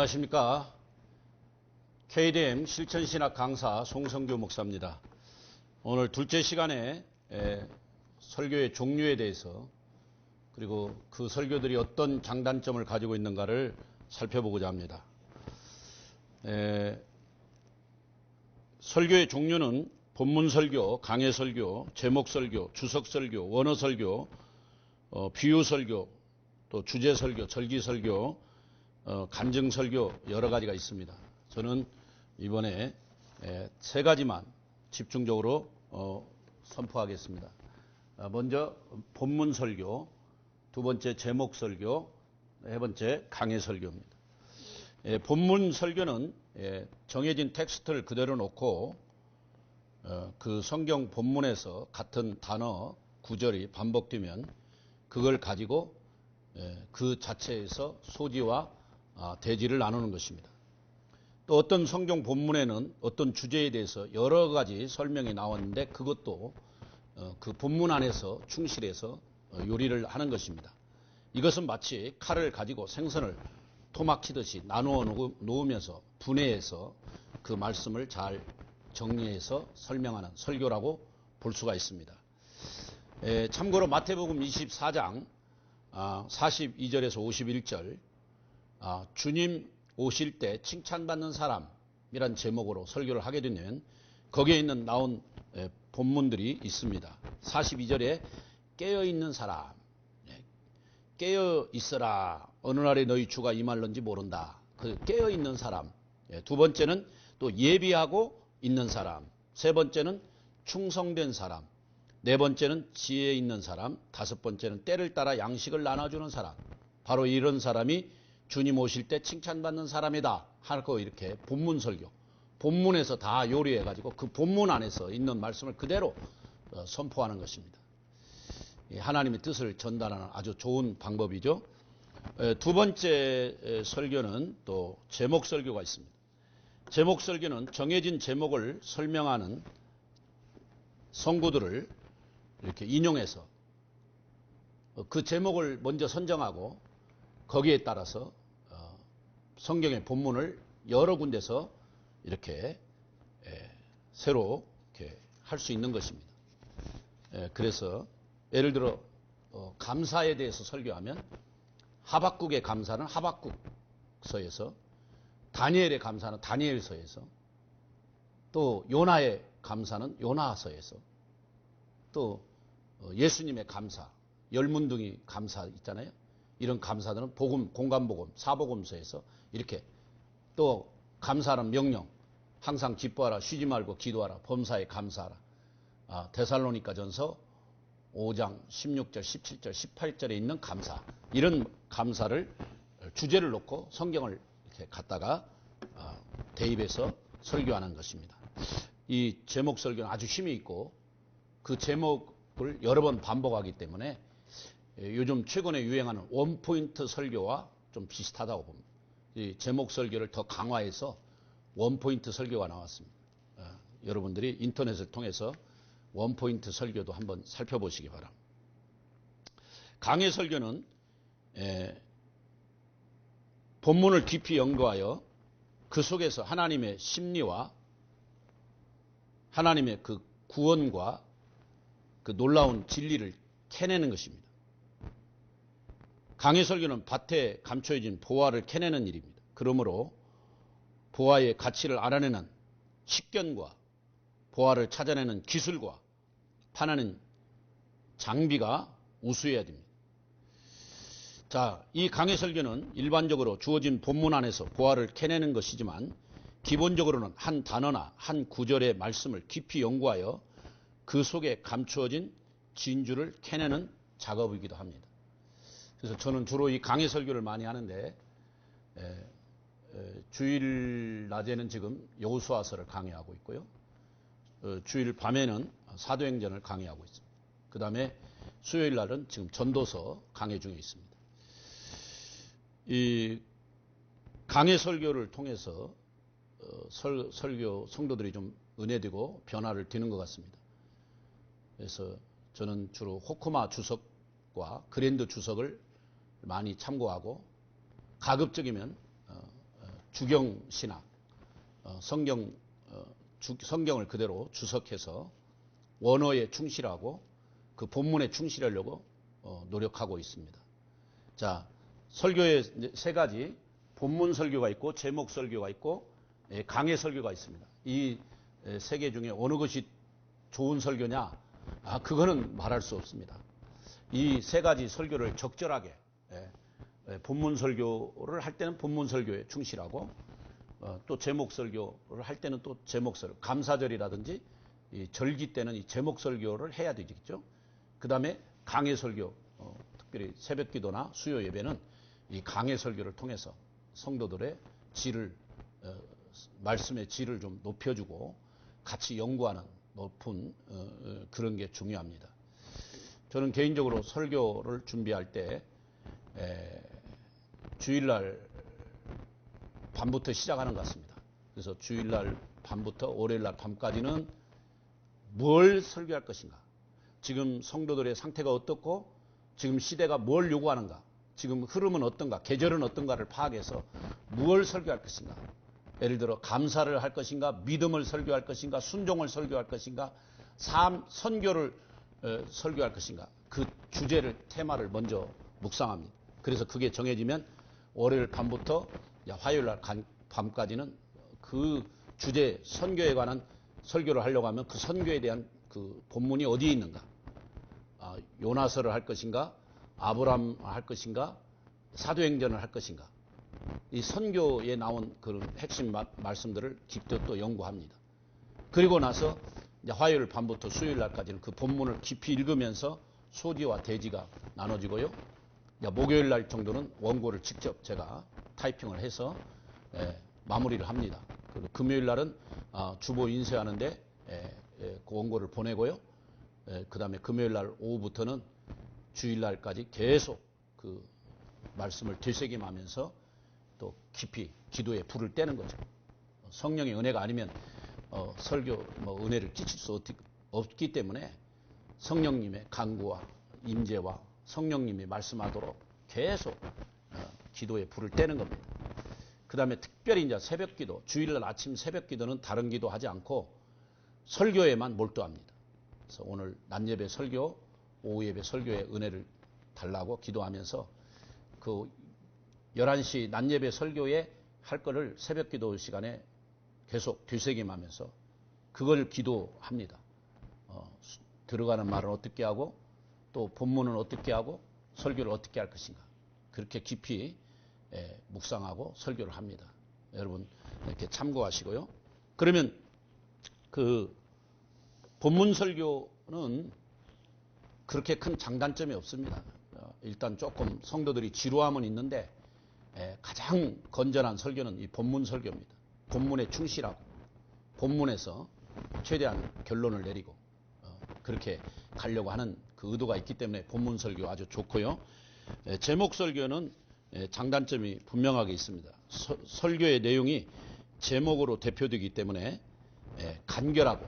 안녕하십니까. KDM 실천신학 강사 송성규 목사입니다. 오늘 둘째 시간에 에, 설교의 종류에 대해서 그리고 그 설교들이 어떤 장단점을 가지고 있는가를 살펴보고자 합니다. 에, 설교의 종류는 본문 설교, 강해 설교, 제목 설교, 주석 설교, 원어 설교, 어, 비유 설교, 또 주제 설교, 절기 설교, 어, 간증 설교 여러 가지가 있습니다. 저는 이번에 에, 세 가지만 집중적으로 어, 선포하겠습니다. 아, 먼저 본문 설교, 두 번째 제목 설교, 네 번째 강해 설교입니다. 예, 본문 설교는 예, 정해진 텍스트를 그대로 놓고 어, 그 성경 본문에서 같은 단어 구절이 반복되면 그걸 가지고 예, 그 자체에서 소지와 아, 대지를 나누는 것입니다. 또 어떤 성경 본문에는 어떤 주제에 대해서 여러 가지 설명이 나왔는데 그것도 어, 그 본문 안에서 충실해서 어, 요리를 하는 것입니다. 이것은 마치 칼을 가지고 생선을 토막히듯이 나누어 놓으면서 분해해서 그 말씀을 잘 정리해서 설명하는 설교라고 볼 수가 있습니다. 에, 참고로 마태복음 24장 아, 42절에서 51절 아, 주님 오실 때 칭찬받는 사람이란 제목으로 설교를 하게 되면 거기에 있는 나온 에, 본문들이 있습니다. 42절에 깨어 있는 사람, 예, 깨어 있어라. 어느 날에 너희 주가 임할런지 모른다. 그 깨어 있는 사람. 예, 두 번째는 또 예비하고 있는 사람. 세 번째는 충성된 사람. 네 번째는 지혜 있는 사람. 다섯 번째는 때를 따라 양식을 나눠주는 사람. 바로 이런 사람이 주님 오실 때 칭찬받는 사람이다. 하고 이렇게 본문 설교. 본문에서 다 요리해가지고 그 본문 안에서 있는 말씀을 그대로 어, 선포하는 것입니다. 하나님의 뜻을 전달하는 아주 좋은 방법이죠. 두 번째 설교는 또 제목 설교가 있습니다. 제목 설교는 정해진 제목을 설명하는 성구들을 이렇게 인용해서 그 제목을 먼저 선정하고 거기에 따라서 어, 성경의 본문을 여러 군데서 이렇게 새로 이렇게 할 수 있는 것입니다. 그래서 예를 들어 어, 감사에 대해서 설교하면 하박국의 감사는 하박국서에서 다니엘의 감사는 다니엘서에서 또 요나의 감사는 요나서에서 또 어, 예수님의 감사 열문둥이 감사 있잖아요. 이런 감사들은 복음 공간복음 사복음서에서 이렇게 또 감사하는 명령 항상 기뻐하라 쉬지 말고 기도하라 범사에 감사하라 아, 데살로니가 전서 5장 16절, 17절, 18절에 있는 감사 이런 감사를 주제를 놓고 성경을 이렇게 갖다가 어, 대입해서 설교하는 것입니다. 이 제목 설교는 아주 힘이 있고 그 제목을 여러 번 반복하기 때문에 요즘 최근에 유행하는 원포인트 설교와 좀 비슷하다고 봅니다. 이 제목 설교를 더 강화해서 원포인트 설교가 나왔습니다. 어, 여러분들이 인터넷을 통해서 원포인트 설교도 한번 살펴보시기 바랍니다. 강의 설교는 에, 본문을 깊이 연구하여 그 속에서 하나님의 심리와 하나님의 그 구원과 그 놀라운 진리를 캐내는 것입니다. 강의 설교는 밭에 감춰진 보화를 캐내는 일입니다. 그러므로 보화의 가치를 알아내는 식견과 보화를 찾아내는 기술과 파는 장비가 우수해야 됩니다. 자, 이 강의 설교는 일반적으로 주어진 본문 안에서 보화를 캐내는 것이지만 기본적으로는 한 단어나 한 구절의 말씀을 깊이 연구하여 그 속에 감추어진 진주를 캐내는 작업이기도 합니다. 그래서 저는 주로 이 강의 설교를 많이 하는데 에, 에, 주일 낮에는 지금 여호수아서를 강의하고 있고요. 어, 주일 밤에는 사도행전을 강의하고 있습니다. 그 다음에 수요일 날은 지금 전도서 강의 중에 있습니다. 이 강의 설교를 통해서 어, 설, 설교 성도들이 좀 은혜되고 변화를 드는 것 같습니다. 그래서 저는 주로 호쿠마 주석과 그랜드 주석을 많이 참고하고 가급적이면 어, 주경 신학, 어, 성경 어, 주- 성경을 그대로 주석해서 원어에 충실하고 그 본문에 충실하려고 어, 노력하고 있습니다. 자, 설교의 세 가지 본문 설교가 있고 제목 설교가 있고 예, 강해 설교가 있습니다. 이 세 개 중에 어느 것이 좋은 설교냐? 아, 그거는 말할 수 없습니다. 이 세 가지 설교를 적절하게 본문 설교를 할 때는 본문 설교에 충실하고 어, 또 제목 설교를 할 때는 또 제목 설교, 감사절이라든지 이 절기 때는 이 제목 설교를 해야 되겠죠. 그 다음에 강해 설교, 어, 특별히 새벽 기도나 수요 예배는 이 강해 설교를 통해서 성도들의 질을, 어, 말씀의 질을 좀 높여주고 같이 연구하는 높은 어, 어, 그런 게 중요합니다. 저는 개인적으로 설교를 준비할 때 에, 주일날 밤부터 시작하는 것 같습니다. 그래서 주일날 밤부터 월요일날 밤까지는 뭘 설교할 것인가? 지금 성도들의 상태가 어떻고 지금 시대가 뭘 요구하는가? 지금 흐름은 어떤가? 계절은 어떤가를 파악해서 무엇을 설교할 것인가? 예를 들어 감사를 할 것인가? 믿음을 설교할 것인가? 순종을 설교할 것인가? 삶 선교를 어, 설교할 것인가? 그 주제를 테마를 먼저 묵상합니다. 그래서 그게 정해지면 월요일 밤부터 화요일 날 간- 밤까지는 그 주제 선교에 관한 설교를 하려고 하면 그 선교에 대한 그 본문이 어디에 있는가? 아, 요나서를 할 것인가? 아브람 할 것인가? 사도행전을 할 것인가? 이 선교에 나온 그런 핵심 마- 말씀들을 깊이 또 연구합니다. 그리고 나서 화요일 밤부터 수요일 날까지는 그 본문을 깊이 읽으면서 소지와 대지가 나눠지고요. 목요일 날 정도는 원고를 직접 제가 타이핑을 해서 예, 마무리를 합니다. 그리고 금요일 날은 아, 주보 인쇄하는데 예, 예, 그 원고를 보내고요. 그 다음에 금요일 날 오후부터는 주일 날까지 계속 그 말씀을 되새김하면서 또 깊이 기도에 불을 떼는 거죠. 성령의 은혜가 아니면 어, 설교 뭐 은혜를 끼칠 수 없기 때문에 성령님의 강구와 임재와 성령님이 말씀하도록 계속 어, 기도에 불을 떼는 겁니다. 그 다음에 특별히 이제 새벽 기도, 주일날 아침 새벽 기도는 다른 기도 하지 않고 설교에만 몰두합니다. 그래서 오늘 낮 예배 설교, 오후 예배 설교의 은혜를 달라고 기도하면서 그 11시 낮 예배 설교에 할 거를 새벽 기도 시간에 계속 되새김하면서 그걸 기도합니다. 어, 수- 들어가는 말은 어떻게 하고 또 본문은 어떻게 하고 설교를 어떻게 할 것인가 그렇게 깊이 예, 묵상하고 설교를 합니다. 여러분 이렇게 참고하시고요. 그러면 그 본문 설교는 그렇게 큰 장단점이 없습니다. 어, 일단 조금 성도들이 지루함은 있는데 에, 가장 건전한 설교는 이 본문 설교입니다. 본문에 충실하고 본문에서 최대한 결론을 내리고 어, 그렇게 가려고 하는 그 의도가 있기 때문에 본문 설교 아주 좋고요. 에, 제목 설교는 에, 장단점이 분명하게 있습니다. 서- 설교의 내용이 제목으로 대표되기 때문에 에, 간결하고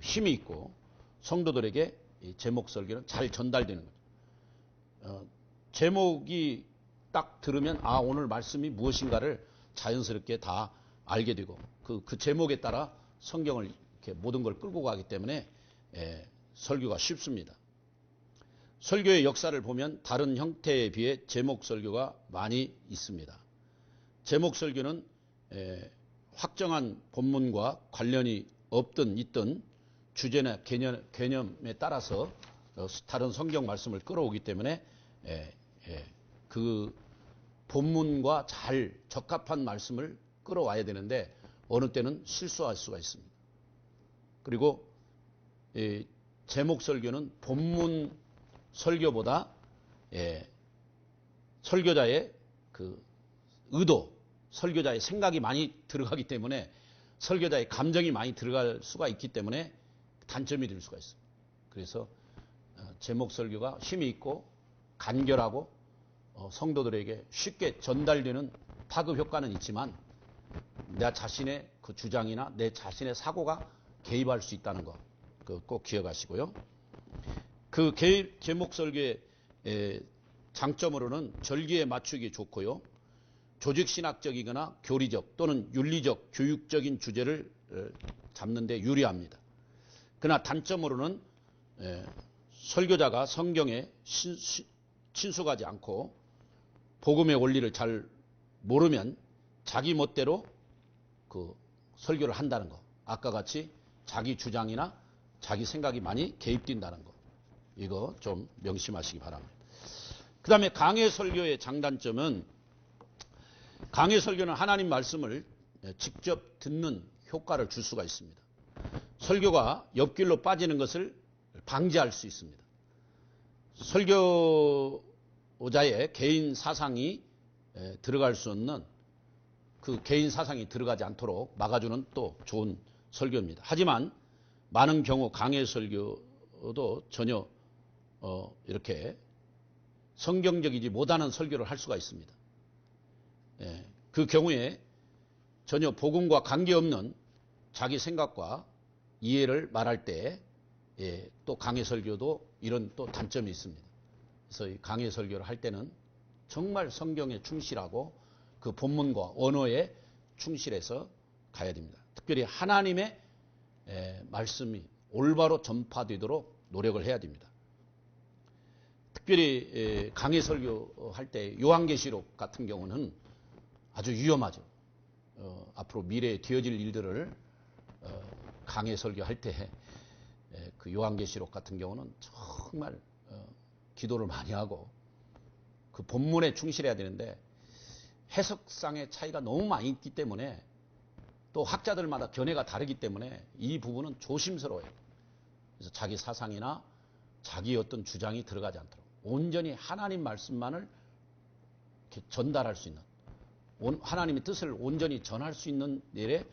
힘이 있고 성도들에게 이 제목 설교는 잘 전달되는 거죠. 어, 제목이 딱 들으면 아 오늘 말씀이 무엇인가를 자연스럽게 다 알게 되고 그, 그 제목에 따라 성경을 이렇게 모든 걸 끌고 가기 때문에 에, 설교가 쉽습니다. 설교의 역사를 보면 다른 형태에 비해 제목 설교가 많이 있습니다. 제목 설교는 에, 확정한 본문과 관련이 없든 있든 주제나 개념, 개념에 따라서 어, 다른 성경 말씀을 끌어오기 때문에 그 본문과 잘 적합한 말씀을 끌어와야 되는데 어느 때는 실수할 수가 있습니다. 그리고 이 제목 설교는 본문 설교보다 예, 설교자의 그 의도, 설교자의 생각이 많이 들어가기 때문에 설교자의 감정이 많이 들어갈 수가 있기 때문에 단점이 될 수가 있습니다. 그래서 어, 제목 설교가 힘이 있고 간결하고 어, 성도들에게 쉽게 전달되는 파급 효과는 있지만 내 자신의 그 주장이나 내 자신의 사고가 개입할 수 있다는 거 꼭 기억하시고요. 그 개입 제목 에, 장점으로는 절기에 맞추기 좋고요. 조직 신학적이거나 교리적 또는 윤리적 교육적인 주제를 어, 잡는 데 유리합니다. 그러나 단점으로는 예, 설교자가 성경에 신, 친숙하지 않고 복음의 원리를 잘 모르면 자기 멋대로 그 설교를 한다는 거. 아까 같이 자기 주장이나 자기 생각이 많이 개입된다는 거. 이거 좀 명심하시기 바랍니다. 그 다음에 강해 설교의 장단점은 강해 설교는 하나님 말씀을 직접 듣는 효과를 줄 수가 있습니다. 설교가 옆길로 빠지는 것을 방지할 수 있습니다. 설교자의 개인 사상이 들어갈 수 없는 그 개인 사상이 들어가지 않도록 막아주는 또 좋은 설교입니다. 하지만 많은 경우 강해 설교도 전혀 어 이렇게 성경적이지 못하는 설교를 할 수가 있습니다. 예, 그 경우에 전혀 복음과 관계없는 자기 생각과 이해를 말할 때 예, 또 강해 설교도 이런 또 단점이 있습니다. 그래서 이 강해 설교를 할 때는 정말 성경에 충실하고 그 본문과 언어에 충실해서 가야 됩니다. 특별히 하나님의 에, 말씀이 올바로 전파되도록 노력을 해야 됩니다. 특별히 에, 강해 설교할 때 요한계시록 같은 경우는 아주 위험하죠. 어, 앞으로 미래에 되어질 일들을 어, 강해 설교할 때 그 요한계시록 같은 경우는 정말 어, 기도를 많이 하고 그 본문에 충실해야 되는데 해석상의 차이가 너무 많이 있기 때문에 또 학자들마다 견해가 다르기 때문에 이 부분은 조심스러워요. 그래서 자기 사상이나 자기 어떤 주장이 들어가지 않도록 온전히 하나님 말씀만을 전달할 수 있는 하나님의 뜻을 온전히 전할 수 있는 일에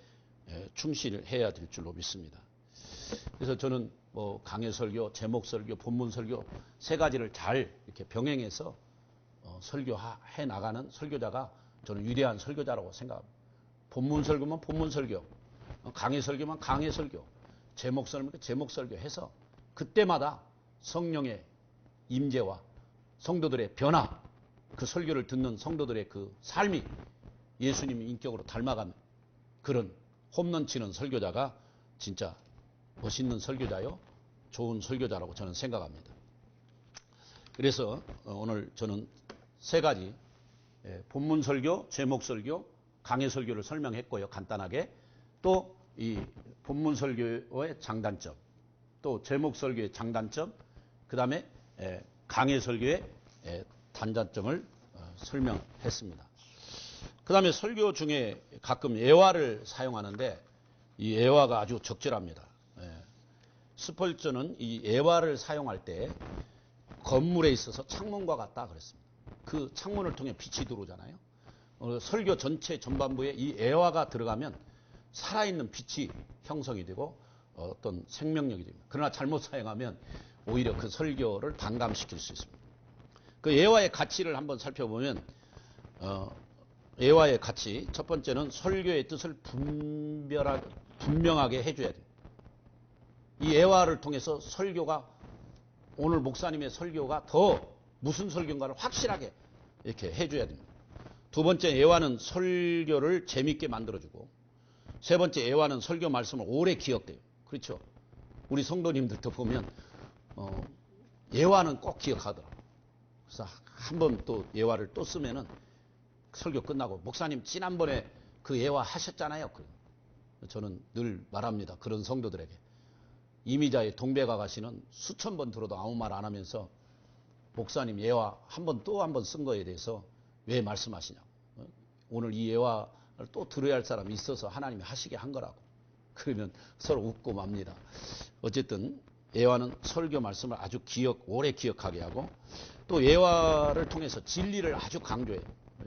충실해야 될 줄로 믿습니다. 그래서 저는 뭐 강해 설교, 제목 설교, 본문 설교 세 가지를 잘 이렇게 병행해서 어, 설교해 나가는 설교자가 저는 위대한 설교자라고 생각합니다. 본문 설교면 본문 설교, 어, 강해 설교면 강해 설교, 제목 설교면 제목 설교 해서 그때마다 성령의 임재와 성도들의 변화, 그 설교를 듣는 성도들의 그 삶이 예수님 인격으로 닮아가는 그런 홈런 치는 설교자가 진짜 멋있는 설교자요. 좋은 설교자라고 저는 생각합니다. 그래서 어, 오늘 저는 세 가지 예, 본문 설교, 제목 설교, 강해 설교를 설명했고요. 간단하게 또 이 본문 설교의 장단점, 또 제목 설교의 장단점, 그 다음에 예, 강해 설교의 예, 단단점을 어, 설명했습니다. 그 다음에 설교 중에 가끔 예화를 사용하는데 이 예화가 아주 적절합니다. 스펄전은 이 예화를 사용할 때 건물에 있어서 창문과 같다 그랬습니다. 그 창문을 통해 빛이 들어오잖아요. 어, 설교 전체 전반부에 이 애화가 들어가면 살아있는 빛이 형성이 되고 어떤 생명력이 됩니다. 그러나 잘못 사용하면 오히려 그 설교를 반감시킬 수 있습니다. 그 애화의 가치를 한번 살펴보면 어, 애화의 가치 첫 번째는 설교의 뜻을 분별하, 분명하게 해줘야 돼요. 이 애화를 통해서 설교가 오늘 목사님의 설교가 더 무슨 설교인가를 확실하게 이렇게 해줘야 됩니다. 두 번째 애화는 설교를 재밌게 만들어주고 세 번째 애화는 설교 말씀을 오래 기억돼요. 그렇죠? 우리 성도님들도 보면 어, 예화는 꼭 기억하더라고. 그래서 한 번 또 예화를 또 쓰면은 설교 끝나고 목사님 지난번에 그 예화 하셨잖아요. 저는 늘 말합니다. 그런 성도들에게 이미자의 동백아 가시는 수천 번 들어도 아무 말 안 하면서 목사님 예화 한 번 또 한 번 쓴 거에 대해서 왜 말씀하시냐고. 어? 오늘 이 예화를 또 들어야 할 사람이 있어서 하나님이 하시게 한 거라고. 그러면 서로 웃고 맙니다. 어쨌든 예화는 설교 말씀을 아주 기억, 오래 기억하게 하고 또 예화를 통해서 진리를 아주 강조해요.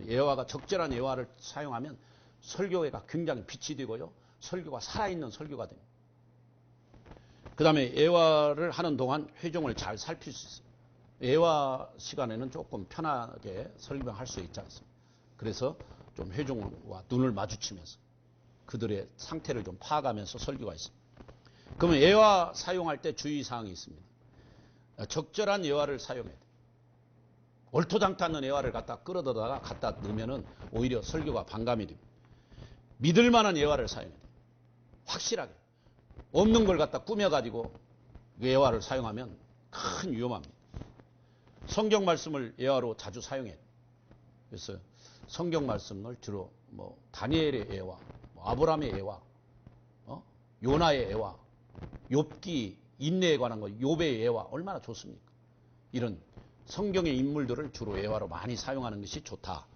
예화가 적절한 예화를 사용하면 설교가 굉장히 빛이 되고요. 설교가 살아있는 설교가 됩니다. 그 다음에 예화를 하는 동안 회종을 잘 살필 수 있어요. 예화 시간에는 조금 편하게 설명할 수 있지 않습니까? 그래서 좀 회종과 눈을 마주치면서 그들의 상태를 좀 파악하면서 설교가 있습니다. 그러면 예화 사용할 때 주의사항이 있습니다. 적절한 예화를 사용해야 돼요. 얼토당토 않는 예화를 갖다 끌어다가 갖다 넣으면은 오히려 설교가 반감이 됩니다. 믿을 만한 예화를 사용해야 돼요. 확실하게. 없는 걸 갖다 꾸며가지고 그 예화를 사용하면 큰 위험합니다. 성경 말씀을 예화로 자주 사용해요. 그래서 성경 말씀을 주로 뭐 다니엘의 예화, 뭐 아브라함의 예화, 어? 요나의 예화, 욥기 인내에 관한 거, 욥의 예화 얼마나 좋습니까? 이런 성경의 인물들을 주로 예화로 많이 사용하는 것이 좋다.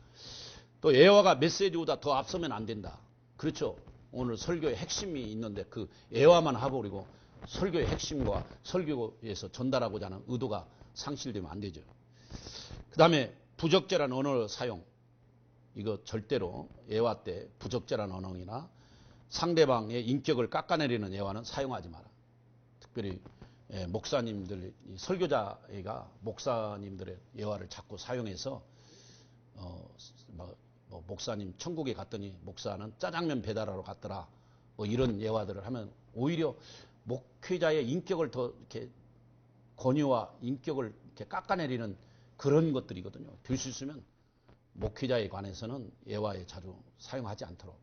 또 예화가 메시지보다 더 앞서면 안 된다. 그렇죠. 오늘 설교의 핵심이 있는데 그 예화만 하버리고 설교의 핵심과 설교에서 전달하고자 하는 의도가 상실되면 안 되죠. 그 다음에 부적절한 언어 사용. 이거 절대로 예화 때 부적절한 언어이나 상대방의 인격을 깎아내리는 예화는 사용하지 마라. 특별히 예, 목사님들, 설교자가 목사님들의 예화를 자꾸 사용해서 어, 뭐, 뭐 목사님 천국에 갔더니 목사는 짜장면 배달하러 갔더라. 뭐 이런 예화들을 하면 오히려 목회자의 인격을 더 이렇게 권유와 인격을 이렇게 깎아내리는 그런 것들이거든요. 될 수 있으면 목회자에 관해서는 예화에 자주 사용하지 않도록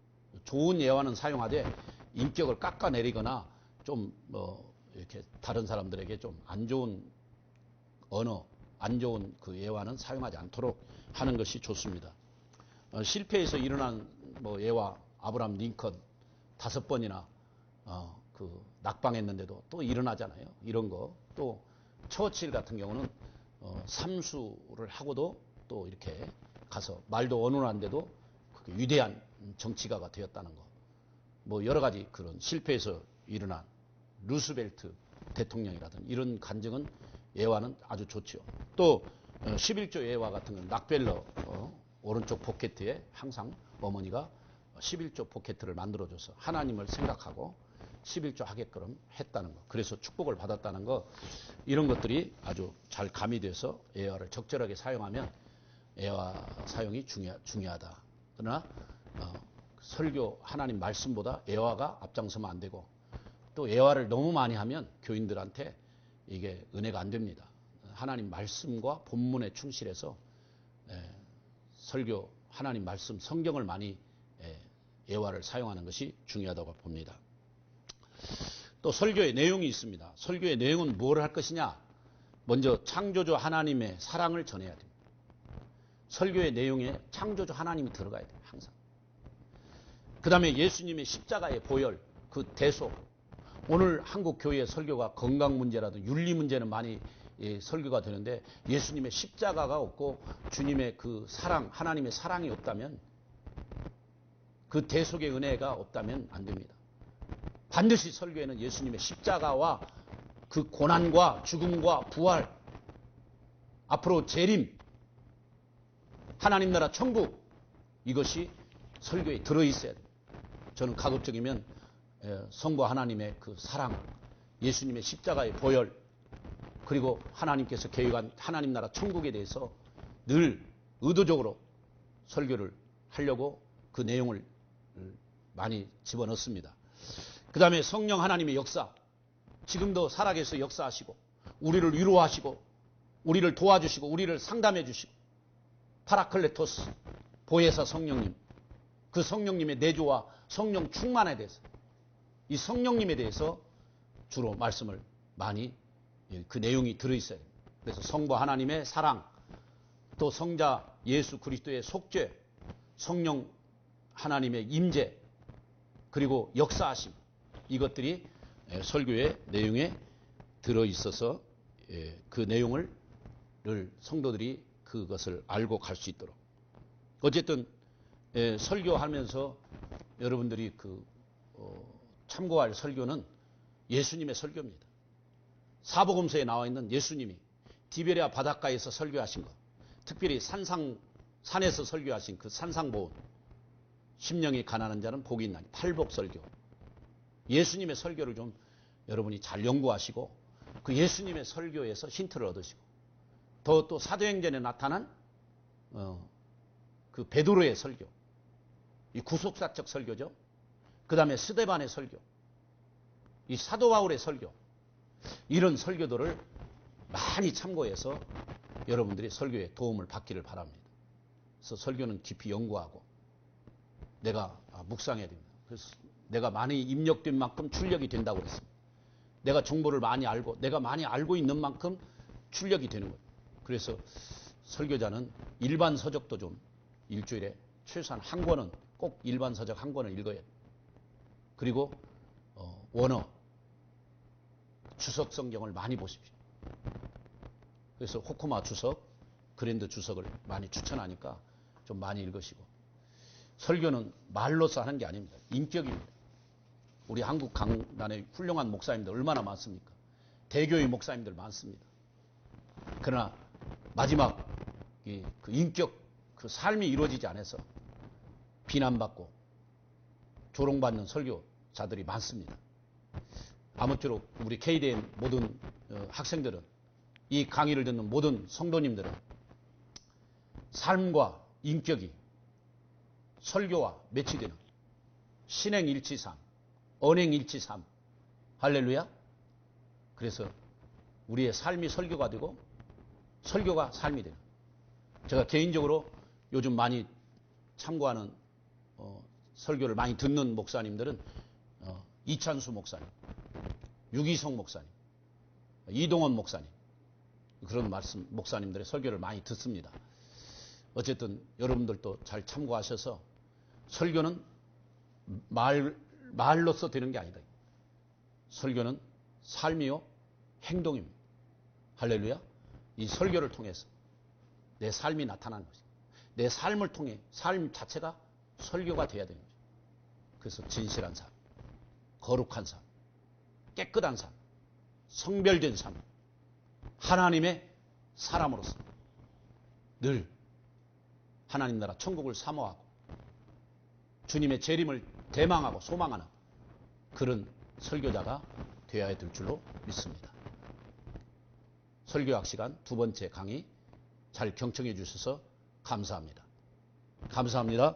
좋은 예화는 사용하되 인격을 깎아내리거나 좀 뭐 이렇게 다른 사람들에게 좀 안 좋은 언어, 안 좋은 그 예화는 사용하지 않도록 하는 것이 좋습니다. 어, 실패해서 일어난 뭐 예화 아브람 링컨 다섯 번이나 어, 그 낙방했는데도 또 일어나잖아요. 이런 거. 또 처칠 같은 경우는 어, 삼수를 하고도 또 이렇게 가서 말도 어눌한데도 그게 위대한 정치가가 되었다는 거. 뭐 여러 가지 그런 실패해서 일어난 루스벨트 대통령이라든 이런 간증은 예화는 아주 좋죠. 또 11조 어, 예화 같은 건 락벨러 어, 오른쪽 포켓에 항상 어머니가 11조 포켓을 만들어줘서 하나님을 생각하고 11조 하게끔 했다는 거. 그래서 축복을 받았다는 거. 이런 것들이 아주 잘 가미돼서 예화를 적절하게 사용하면 예화 사용이 중요, 중요하다. 그러나 어, 설교 하나님 말씀보다 예화가 앞장서면 안 되고 또 예화를 너무 많이 하면 교인들한테 이게 은혜가 안 됩니다. 하나님 말씀과 본문에 충실해서 예, 설교 하나님 말씀 성경을 많이 예, 예화를 사용하는 것이 중요하다고 봅니다. 또 설교의 내용이 있습니다. 설교의 내용은 뭘 할 것이냐? 먼저 창조주 하나님의 사랑을 전해야 됩니다. 설교의 내용에 창조주 하나님이 들어가야 돼요. 항상. 그 다음에 예수님의 십자가의 보혈, 그 대속, 오늘 한국 교회의 설교가 건강 문제라든 윤리 문제는 많이 예, 설교가 되는데 예수님의 십자가가 없고 주님의 그 사랑, 하나님의 사랑이 없다면 그 대속의 은혜가 없다면 안 됩니다. 반드시 설교에는 예수님의 십자가와 그 고난과 죽음과 부활, 앞으로 재림, 하나님 나라 천국 이것이 설교에 들어있어야 됩니다. 저는 가급적이면 예, 성부 하나님의 그 사랑, 예수님의 십자가의 보혈, 그리고 하나님께서 계획한 하나님 나라 천국에 대해서 늘 의도적으로 설교를 하려고 그 내용을 많이 집어넣습니다. 그 다음에 성령 하나님의 역사, 지금도 살아계서 역사하시고, 우리를 위로하시고, 우리를 도와주시고, 우리를 상담해 주시고, 파라클레토스, 보혜사 성령님, 그 성령님의 내조와 성령 충만에 대해서 이 성령님에 대해서 주로 말씀을 많이 그 내용이 들어있어요. 그래서 성부 하나님의 사랑, 또 성자 예수 그리스도의 속죄, 성령 하나님의 임재, 그리고 역사하심 이것들이 설교의 내용에 들어 있어서 그 내용을 성도들이 그것을 알고 갈 수 있도록 어쨌든 설교하면서 여러분들이 그 어, 참고할 설교는 예수님의 설교입니다. 사복음서에 나와 있는 예수님이 디베리아 바닷가에서 설교하신 것, 특별히 산상 산에서 설교하신 그 산상보훈, 심령이 가난한 자는 복이 있나니 팔복 설교. 예수님의 설교를 좀 여러분이 잘 연구하시고 그 예수님의 설교에서 힌트를 얻으시고 더 또 사도행전에 나타난 어, 그 베드로의 설교, 이 구속사적 설교죠. 그 다음에 스데반의 설교, 이 사도 바울의 설교, 이런 설교들을 많이 참고해서 여러분들이 설교에 도움을 받기를 바랍니다. 그래서 설교는 깊이 연구하고 내가 아, 묵상해야 됩니다. 그래서 내가 많이 입력된 만큼 출력이 된다고 그랬습니다. 내가 정보를 많이 알고 내가 많이 알고 있는 만큼 출력이 되는 거예요. 그래서 설교자는 일반 서적도 좀 일주일에 최소한 한 권은 꼭 일반 서적 한 권을 읽어야 돼요. 그리고 어, 원어 주석 성경을 많이 보십시오. 그래서 호쿠마 주석, 그랜드 주석을 많이 추천하니까 좀 많이 읽으시고 설교는 말로써 하는 게 아닙니다. 인격입니다. 우리 한국 강단의 훌륭한 목사님들 얼마나 많습니까? 대교의 목사님들 많습니다. 그러나 마지막 이, 그 인격 그 삶이 이루어지지 않아서 비난받고 조롱받는 설교자들이 많습니다. 아무쪼록 우리 KDN 모든 어, 학생들은 이 강의를 듣는 모든 성도님들은 삶과 인격이 설교와 매치되는 신행일치삼, 언행일치삼, 할렐루야. 그래서 우리의 삶이 설교가 되고 설교가 삶이 되는. 제가 개인적으로 요즘 많이 참고하는 어, 설교를 많이 듣는 목사님들은 어, 이찬수 목사님, 유기성 목사님, 이동원 목사님 그런 말씀 목사님들의 설교를 많이 듣습니다. 어쨌든 여러분들도 잘 참고하셔서 설교는 말 말로서 되는 게 아니다. 설교는 삶이요 행동입니다. 할렐루야. 이 설교를 통해서 내 삶이 나타나는 거죠. 내 삶을 통해 삶 자체가 설교가 돼야 되는 거죠. 그래서 진실한 삶, 거룩한 삶, 깨끗한 삶, 성별된 삶, 하나님의 사람으로서 늘 하나님 나라 천국을 사모하고 주님의 재림을 대망하고 소망하는 그런 설교자가 되어야 될 줄로 믿습니다. 설교학 시간 두 번째 강의 잘 경청해 주셔서 감사합니다. 감사합니다.